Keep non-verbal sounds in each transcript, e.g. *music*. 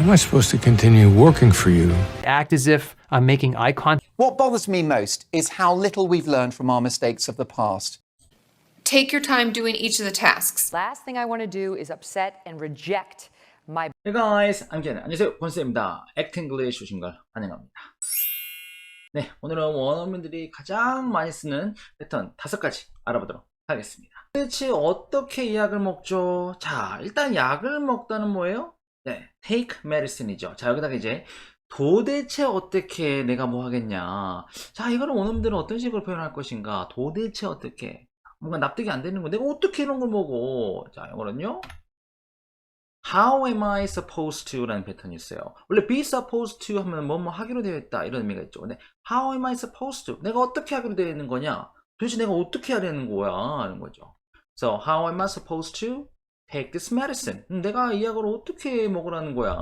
How am I supposed to continue working for you? Act as if I'm making eye contact. What bothers me most is how little we've learned from our mistakes of the past. Take your time doing each of the tasks. Last thing I want to do is upset and reject my Hey guys, I'm Ken. 안녕하세요. 권쌤입니다. 액팅글리시 오신 걸 환영합니다. 네, 오늘은 원어민들이 가장 많이 쓰는 패턴 다섯 가지 알아보도록 하겠습니다. 도대체 어떻게 이 약을 먹죠? 자, 일단 약을 먹다는 뭐예요? 네, take medicine이죠. 자, 여기다가 이제 도대체 어떻게 내가 뭐 하겠냐? 자, 이거는 원어민들은 어떤 식으로 표현할 것인가? 도대체 어떻게? 뭔가 납득이 안 되는 거. 내가 어떻게 이런 걸 먹어? 자, 이거는요. How am I supposed to? 라는 패턴이 있어요. 원래 be supposed to 하면 뭐뭐 하기로 되어 있다 이런 의미가 있죠. 근데 how am I supposed to? 내가 어떻게 하기로 되어 있는 거냐? 도대체 내가 어떻게 해야 되는 거야? 하는 거죠. So how am I supposed to take this medicine? 음, 내가 이 약을 어떻게 먹으라는 거야?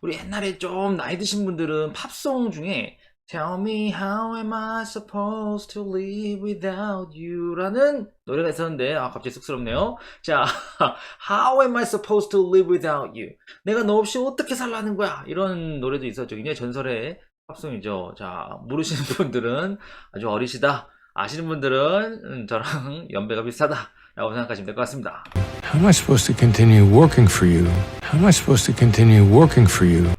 우리 옛날에 좀 나이 드신 분들은 팝송 중에 Tell me how am I supposed to live without you? 라는 노래가 있었는데 아 갑자기 쑥스럽네요. 자 *laughs* How am I supposed to live without you? 내가 너 없이 어떻게 살라는 거야? 이런 노래도 있었죠. 굉장히 전설의 팝송이죠. 자 모르시는 *laughs* 분들은 아주 어리시다 아시는 분들은 음, 저랑 *laughs* 연배가 비슷하다 라고 생각하시면 될 것 같습니다 How am I supposed to continue working for you? How am I supposed to continue working for you?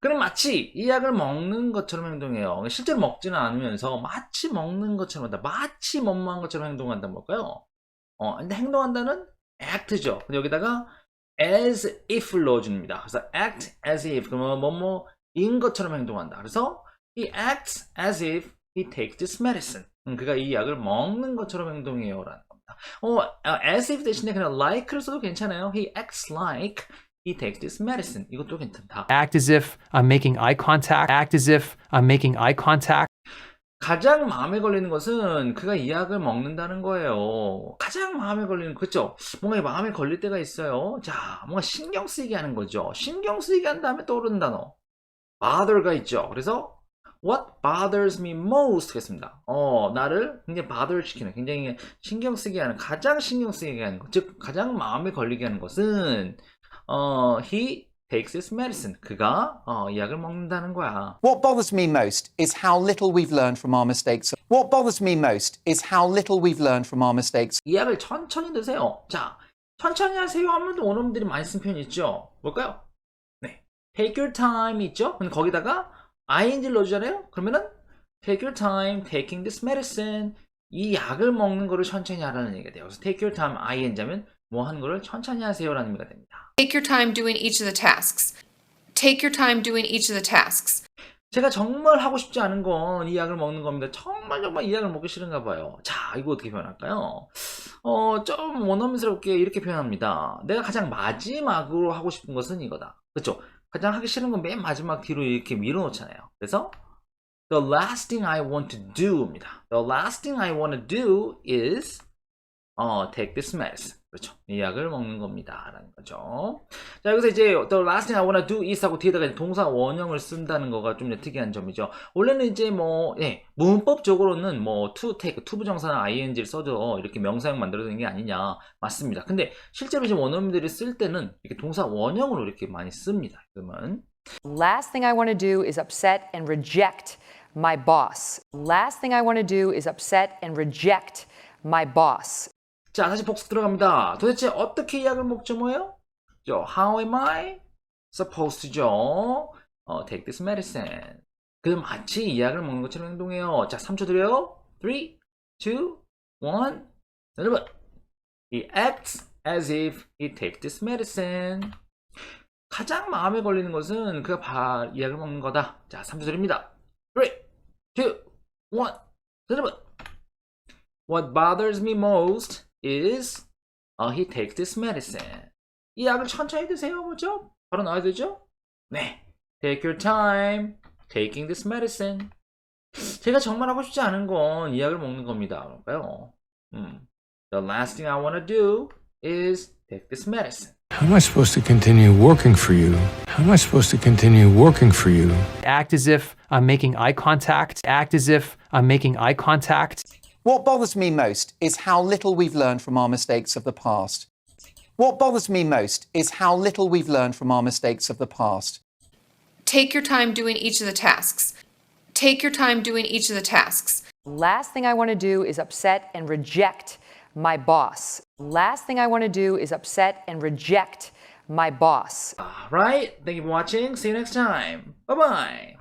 그럼 마치 이 약을 먹는 것처럼 행동해요. 실제로 먹지는 않으면서 마치 먹는 것처럼 한다. 마치 뭐뭐한 것처럼 행동한다는 뭘까요? 어, 근데 행동한다는 act죠. 근데 여기다가 as if를 넣어줍니다. 그래서 act as if 그러면 뭐뭐인 것처럼 행동한다. 그래서 he acts as if he takes this medicine. 음, 그가 이 약을 먹는 것처럼 행동해요 라는 겁니다. 어, 아, as if 대신에 그냥 like를 써도 괜찮아요. He acts like he takes this medicine. 이것도 괜찮다. Act as if I'm making eye contact. Act as if I'm making eye contact. 가장 마음에 걸리는 것은 그가 이 약을 먹는다는 거예요. 가장 마음에 걸리는 그죠? 뭔가 마음에 걸릴 때가 있어요. 자, 뭔가 신경 쓰이게 하는 거죠. 신경 쓰이게 한 다음에 떠오르는 단어 bother가 있죠. 그래서 what bothers me most 하겠습니다. 어, 나를 굉장히 bother 시키는, 굉장히 신경 쓰게 하는, 가장 신경 쓰게 하는 것, 즉 가장 마음에 걸리게 하는 것은 어, he takes his medicine. 그가 어, 이 약을 먹는다는 거야. What bothers me most is how little we've learned from our mistakes. What bothers me most is how little we've learned from our mistakes. 이 약을 천천히 드세요. 자, 천천히 하세요 하면 원어민들이 많이 쓴 표현 있죠. 뭘까요? 네. Take your time 있죠? 근데 거기다가 ing를 넣어주잖아요? 그러면은 take your time taking this medicine. 이 약을 먹는 거를 천천히 하라는 얘기가 돼요. 그래서 take your time ing 하면 뭐 하는 거를 천천히 하세요라는 의미가 됩니다. Take your time doing each of the tasks. Take your time doing each of the tasks. 제가 정말 하고 싶지 않은 건 이 약을 먹는 겁니다. 정말 정말 이 약을 먹기 싫은가 봐요. 자, 이거 어떻게 표현할까요? 어, 좀 원어민스럽게 이렇게 표현합니다. 내가 가장 마지막으로 하고 싶은 것은 이거다. 그렇죠? 가장 하기 싫은 건 맨 마지막 뒤로 이렇게 밀어놓잖아요. 그래서 The last thing I want to do입니다. The last thing I want to do is 어, take this medicine. 그렇죠. 이 약을 먹는 겁니다. 라는 거죠. 자, 여기서 이제 the last thing I wanna do is 하고 뒤에다가 동사 원형을 쓴다는 거가 좀 특이한 점이죠. 원래는 이제 뭐, 예, 문법적으로는 뭐 to take, to 부정사나 ing를 써도 이렇게 명사형 만들어주는 게 아니냐. 맞습니다. 근데 실제로 이제 원어민들이 쓸 때는 이렇게 동사 원형으로 이렇게 많이 씁니다. 그러면 Last thing I want to do is upset and reject my boss. Last thing I want to do is upset and reject my boss. 자, 다시 복습 들어갑니다. 도대체 어떻게 이 약을 먹죠, 뭐예요? 저, how am I supposed to죠? 어, take this medicine. 그 마치 이 약을 먹는 것처럼 행동해요. 자, 3초 드려요. 3, 2, 1. 여러분, he acts as if he takes this medicine. 가장 마음에 걸리는 것은 그가 바, 이 약을 먹는 거다. 자, 3초 드립니다. 3, 2, 1. 여러분, what bothers me most is uh, he takes this medicine. 이 약을 천천히 드세요, 뭐죠? 바로 나와야 되죠? 네. Take your time taking this medicine. 제가 정말 하고 싶지 않은 건 이 약을 먹는 겁니다. 그럴까요? 음. The last thing I want to do is take this medicine. How am I supposed to continue working for you? How am I supposed to continue working for you? Act as if I'm making eye contact. Act as if I'm making eye contact. What bothers me most is how little we've learned from our mistakes of the past. What bothers me most is how little we've learned from our mistakes of the past. Take your time doing each of the tasks. Take your time doing each of the tasks. Last thing I want to do is upset and reject my boss. Last thing I want to do is upset and reject my boss. Alright, thank you for watching. See you next time. Bye bye.